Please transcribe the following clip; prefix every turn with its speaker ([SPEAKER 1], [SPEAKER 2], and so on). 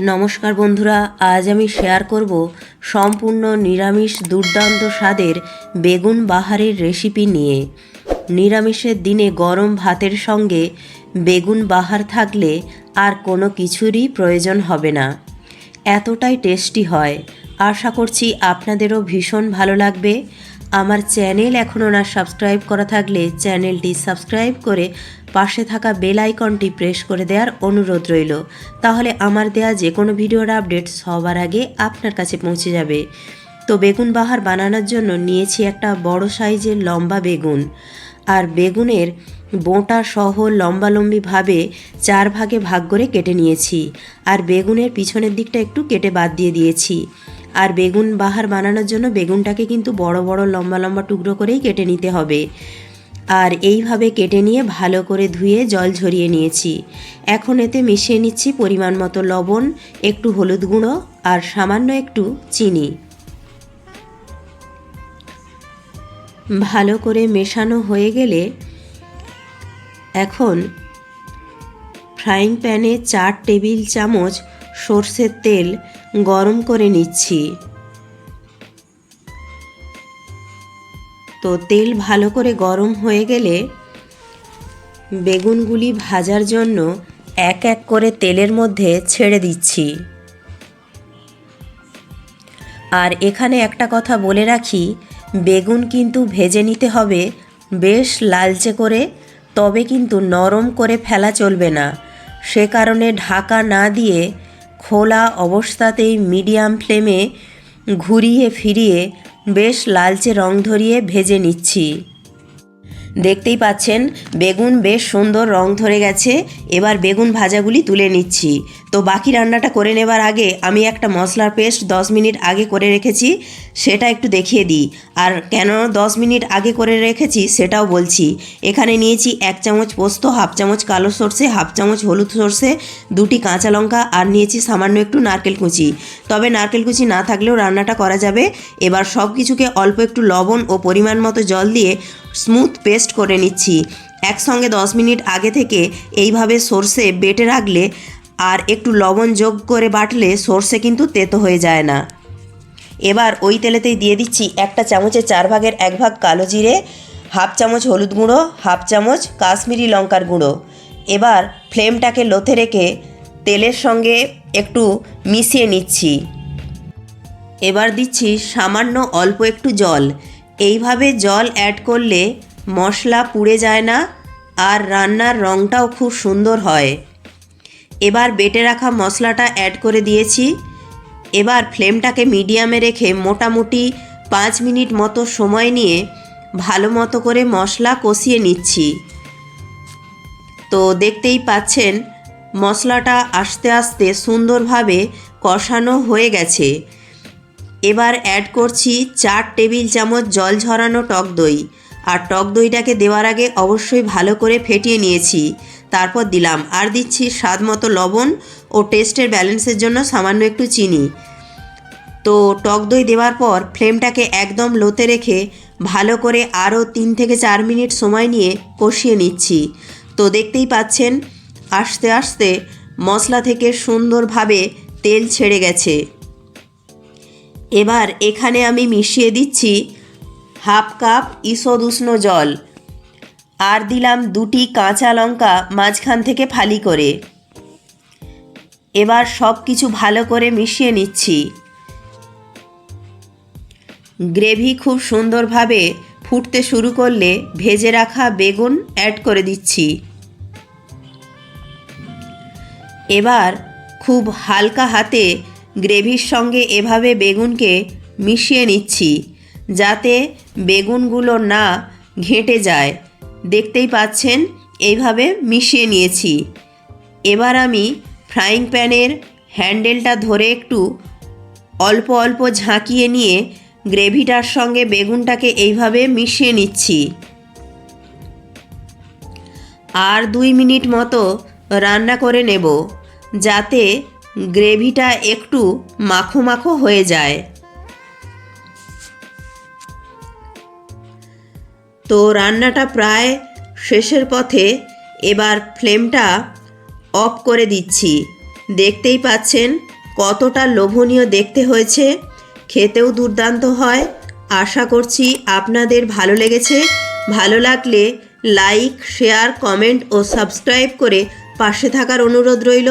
[SPEAKER 1] নমস্কার বন্ধুরা, আজ আমি শেয়ার করব সম্পূর্ণ নিরামিষ দুর্দান্ত স্বাদের বেগুন বাহারের রেসিপি নিয়ে। নিরামিষের দিনে গরম ভাতের সঙ্গে বেগুন বাহার থাকলে আর কোনো কিছুরই প্রয়োজন হবে না। এতটাই টেস্টি হয়। আশা করছি আপনাদেরও ভীষণ ভালো লাগবে। আমার চ্যানেল এখনও না সাবস্ক্রাইব করা থাকলে চ্যানেলটি সাবস্ক্রাইব করে পাশে থাকা বেল আইকনটি প্রেস করে দেওয়ার অনুরোধ রইল। তাহলে আমার দেয়া যে কোনো ভিডিওর আপডেট সবার আগে আপনার কাছে পৌঁছে যাবে। তো বেগুন বাহার বানানোর জন্য নিয়েছি একটা বড় সাইজের লম্বা বেগুন। আর বেগুনের বোঁটা সহ লম্বালম্বিভাবে চার ভাগে ভাগ করে কেটে নিয়েছি। আর বেগুনের পিছনের দিকটা একটু কেটে বাদ দিয়ে দিয়েছি। আর বেগুন বাহার বানানোর জন্য বেগুনটাকে কিন্তু বড় বড় লম্বা লম্বা টুকরো করেই কেটে নিতে হবে। আর এইভাবে কেটে নিয়ে ভালো করে ধুয়ে জল ঝরিয়ে নিয়েছি। এখন এতে মিশিয়ে নিচ্ছি পরিমাণ মতো লবণ, একটু হলুদ গুঁড়ো আর সামান্য একটু চিনি। ভালো করে মেশানো হয়ে গেলে এখন ফ্রাইং প্যানে চার টেবিল চামচ সর্ষের তেল গরম করে নিচ্ছি। তো তেল ভালো করে গরম হয়ে গেলে বেগুনগুলি ভাজার জন্য এক এক করে তেলের মধ্যে ছেড়ে দিচ্ছি। আর এখানে একটা কথা বলে রাখি, বেগুন কিন্তু ভেজে নিতে হবে বেশ লালচে করে, তবে কিন্তু নরম করে ফেলা চলবে না। সে কারণে ঢাকা না দিয়ে খোলা অবস্থাতেই মিডিয়াম ফ্লেমে ঘুরিয়ে ফিরিয়ে বেশ লালচে রং ধরিয়ে ভেজে নিচ্ছি। দেখতেই পাচ্ছেন, বেগুন বেশ সুন্দর রং ধরে গেছে। এবার বেগুন ভাজাগুলি তুলে নিচ্ছি। তো বাকি রান্নাটা করে নেবার আগে আমি একটা মশলার পেস্ট 10 মিনিট আগে করে রেখেছি, সেটা একটু দেখিয়ে দিই। আর কেন 10 মিনিট আগে করে রেখেছি সেটাও বলছি। এখানে নিয়েছি এক চামচ পোস্ত, হাফ চামচ কালো সর্ষে, হাফ চামচ হলুদ সর্ষে, দুটি কাঁচা লঙ্কা, আর নিয়েছি সামান্য একটু নারকেল কুচি। তবে নারকেল কুচি না থাকলেও রান্নাটা করা যাবে। এবার সব কিছুকে অল্প একটু লবণ ও পরিমাণ মতো জল দিয়ে স্মুথ পেস্ট করে নিচ্ছি। একসঙ্গে 10 মিনিট আগে থেকে এইভাবে সর্ষে বেটে রাখলে আর একটু লবণ যোগ করে বাটলে সর্ষে কিন্তু তেতো হয়ে যায় না। এবার ওই তেলেতেই দিয়ে দিচ্ছি একটা চামচের চার ভাগের এক ভাগ কালো জিরে, হাফ চামচ হলুদ গুঁড়ো, হাফ চামচ কাশ্মীরি লঙ্কার গুঁড়ো। এবার ফ্লেমটাকে লোথে রেখে তেলের সঙ্গে একটু মিশিয়ে নিচ্ছি। এবার দিচ্ছি সামান্য অল্প একটু জল। এইভাবে জল অ্যাড করলে মশলা পুড়ে যায় না আর রান্নার রঙটাও খুব সুন্দর হয়। এবার বেটে রাখা মশলাটা অ্যাড করে দিয়েছি। এবার ফ্লেমটাকে মিডিয়ামে রেখে মোটামুটি পাঁচ মিনিট মতো সময় নিয়ে ভালো মতো করে মশলা কষিয়ে নিচ্ছি। তো দেখতেই পাচ্ছেন, মশলাটা আস্তে আস্তে সুন্দরভাবে কষানো হয়ে গেছে। এবার অ্যাড করছি চার টেবিল চামচ জল ঝরানো টক দই। আর টক দইটাকে দেওয়ার আগে অবশ্যই ভালো করে ফেটিয়ে নিয়েছি। তারপর দিলাম আর দিচ্ছি স্বাদ মতো লবণ ও টেস্টের ব্যালেন্সের জন্য সামান্য একটু চিনি। তো টক দই দেওয়ার পর ফ্লেমটাকে একদম লোতে রেখে ভালো করে আরও তিন থেকে চার মিনিট সময় নিয়ে কষিয়ে নিচ্ছি। তো দেখতেই পাচ্ছেন, আস্তে আস্তে মশলা থেকে সুন্দরভাবে তেল ছেড়ে গেছে। এবার এখানে আমি মিশিয়ে দিচ্ছি হাফ কাপ ঈষদ উষ্ণ জল। আর দিলাম দুটি কাঁচা লঙ্কা মাঝখান থেকে ফালি করে। এবার সব কিছু ভালো করে মিশিয়ে নিচ্ছি। গ্রেভি খুব সুন্দরভাবে ফুটতে শুরু করলে ভেজে রাখা বেগুন অ্যাড করে দিচ্ছি। এবার খুব হালকা হাতে গ্রেভির সঙ্গে এভাবে বেগুনকে মিশিয়ে নিচ্ছি, যাতে বেগুনগুলো না ঘেঁটে যায়। দেখতেই পাচ্ছেন এইভাবে মিশিয়ে নিয়েছি। এবার আমি ফ্রাইং প্যানের হ্যান্ডেলটা ধরে একটু অল্প অল্প ঝাঁকিয়ে নিয়ে গ্রেভিটার সঙ্গে বেগুনটাকে এইভাবে মিশিয়ে নিচ্ছি। আর দুই মিনিট মতো রান্না করে নেব, যাতে গ্রেভিটা একটু মাখো মাখো হয়ে যায়। তো রান্নাটা প্রায় শেষের পথে এবার ফ্লেমটা অফ করে দিচ্ছি। দেখতেই পাচ্ছেন কতটা লোভনীয় দেখতে হয়েছে। খেতেও দুর্দান্ত হয়। আশা করছি আপনাদের ভালো লেগেছে। ভালো লাগলে লাইক, শেয়ার, কমেন্ট ও সাবস্ক্রাইব করে পাশে থাকার অনুরোধ রইল।